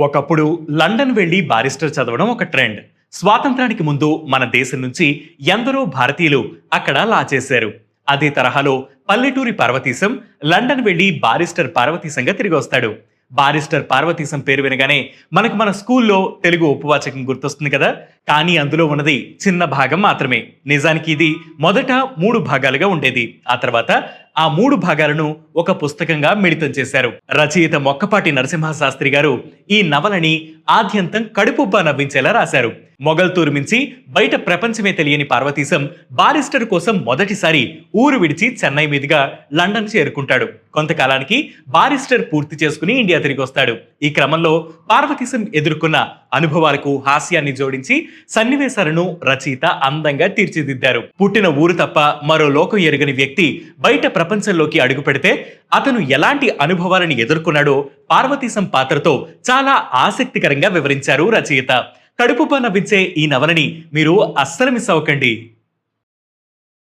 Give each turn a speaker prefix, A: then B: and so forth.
A: ఒకప్పుడు లండన్ వెళ్ళి బారిస్టర్ చదవడం ఒక ట్రెండ్. స్వాతంత్రానికి ముందు మన దేశం నుంచి ఎందరో భారతీయులు అక్కడ లా చేశారు. అదే తరహాలో పల్లెటూరి పార్వతీశం లండన్ వెళ్ళి బారిస్టర్ పార్వతీశంగా తిరిగి వస్తాడు. బారిస్టర్ పార్వతీశం పేరు వినగానే మనకు మన స్కూల్లో తెలుగు ఉపవాచకం గుర్తొస్తుంది కదా? కానీ అందులో ఉన్నది చిన్న భాగం మాత్రమే. నిజానికి ఇది మొదట మూడు భాగాలుగా ఉండేది. ఆ తర్వాత ఆ మూడు భాగాలను ఒక పుస్తకంగా మిళితం చేశారు. రచయిత మొక్కపాటి నరసింహ శాస్త్రి గారు ఈ నవలని ఆద్యంతం కడుపుబ్బా నవ్వించేలా రాశారు. మొగల్తూరు మించి బయట ప్రపంచమే తెలియని పార్వతీశం బారిస్టర్ కోసం మొదటిసారి ఊరు విడిచి చెన్నై మీదుగా లండన్ చేరుకుంటాడు. కొంతకాలానికి బారిస్టర్ పూర్తి చేసుకుని ఇండియా తిరిగి వస్తాడు. ఈ క్రమంలో పార్వతీశం ఎదుర్కొన్న అనుభవాలకు హాస్యాన్ని జోడించి సన్నివేశాలను రచయిత అందంగా తీర్చిదిద్దారు. పుట్టిన ఊరు తప్ప మరో లోకం ఎరుగని వ్యక్తి బయట ప్రపంచంలోకి అడుగు పెడితే అతను ఎలాంటి అనుభవాలను ఎదుర్కొన్నాడో పార్వతీశం పాత్రతో చాలా ఆసక్తికరంగా వివరించారు రచయిత. కడుపుపా నవ్వించే ఈ నవలని మీరు అస్సలు మిస్ అవ్వకండి.